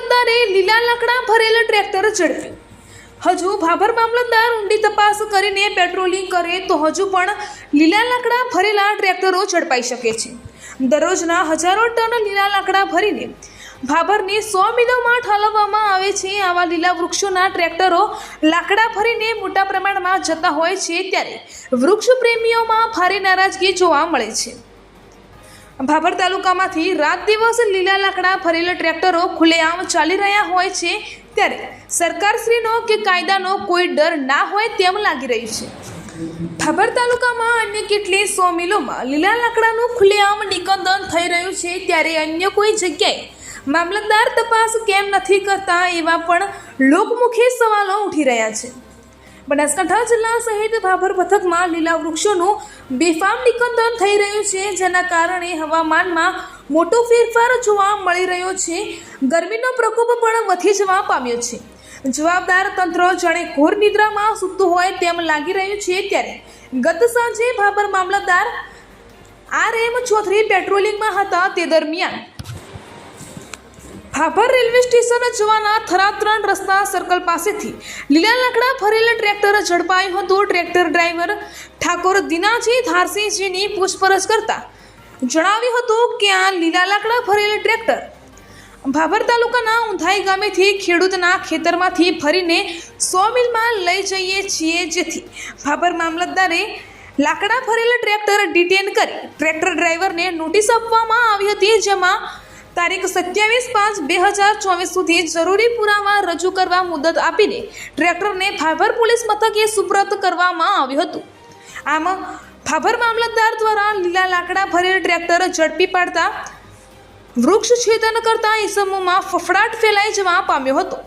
લીલા લાકડા ભરેલ ટ્રેક્ટર ઝડપ્યું. હજુ ભાભર મામલતદાર ઊંડી તપાસ કરીને પેટ્રોલિંગ કરે તો હજુ પણ લીલા લાકડા ભરેલા ટ્રેક્ટરો ઝડપાઈ શકે છે. દરરોજના હજારો ટન લીલા લાકડા ભરીને ભાભરને સો મિલોમાં ઠાલવવામાં આવે છે આવા લીલા વૃક્ષોના ટ્રેક્ટરો લાકડા ભરીને મોટા પ્રમાણમાં જતા હોય છે ત્યારે વૃક્ષ પ્રેમીઓમાં ભારે નારાજગી જોવા મળે છે. ભાભર તાલુકામાંથી રાત દિવસ લીલા લાકડા ભરેલા ટ્રેક્ટરો ખુલ્લેઆમ ચાલી રહ્યા હોય છે ત્યારે સરકારશ્રીનો કે કાયદાનો કોઈ ડર ના હોય તેમ લાગી રહ્યું છે. ભાભર તાલુકામાં અન્ય કેટલી સો મિલોમાં લીલા લાકડાનું ખુલ્લેઆમ નિકંદન થઈ રહ્યું છે ત્યારે અન્ય કોઈ જગ્યાએ મામલતદાર તપાસ કેમ નથી કરતા એવા પણ લોકમુખી સવાલો ઉઠી રહ્યા છે. બનાસકાંઠા જિલ્લા સહિત ભાભર પથકમાં લીલા વૃક્ષોનું બેફામ નિકંદન થઈ રહ્યું છે, જેના કારણે હવામાનમાં મોટો ફેરફાર જોવા મળી રહ્યો છે. ગરમીનો પ્રકોપ પણ વધી જવા પામ્યો છે. જવાબદાર તંત્ર જાણે ઘોર નિદ્રામાં સૂતું હોય તેમ લાગી રહ્યું છે ત્યારે ગત સાંજે ભાભર મામલતદાર આર એમ ચૌધરી પેટ્રોલિંગમાં હતા તે દરમિયાન ભાભર રેલવે સ્ટેશન જવાના થરા ત્રણ રસ્તા સર્કલ પાસેથી. લીલા લાકડા ભરેલ ટ્રેક્ટર ઝડપાયું હતું. ટ્રેક્ટર ડ્રાઈવર ઠાકોર દિનાજી ધારસિંહજીની પૂછપરછ કરતા જણાવ્યું હતું કે આ લીલા લાકડા ભરેલ ટ્રેક્ટર ભાભર તાલુકાના ઉંધાઈ ગામેથી ખેડૂતના ખેતરમાંથી ભરીને સો મિલમાં લઈ જઈએ છીએ જેથી ભાભર મામલતદારે લાકડા ભરેલ ટ્રેક્ટર ડિટેન કરી. ટ્રેક્ટર ડ્રાઈવરને નોટિસ આપવામાં આવી હતી, જેમાં તારીખ સત્યાવીસ પાંચ બે હજાર ચોવીસ સુધી જરૂરી પુરાવા રજૂ કરવા મુદત આપીને ટ્રેક્ટરને ભાભર પોલીસ મથકે સુપ્રત કરવામાં આવ્યું હતું. આમ ભાભર મામલતદાર દ્વારા લીલા લાકડા ભરેલ ટ્રેક્ટર ઝડપી પાડતા વૃક્ષ છેદન કરતા ઇસમોમાં ફફડાટ ફેલાઈ જવા પામ્યો હતો.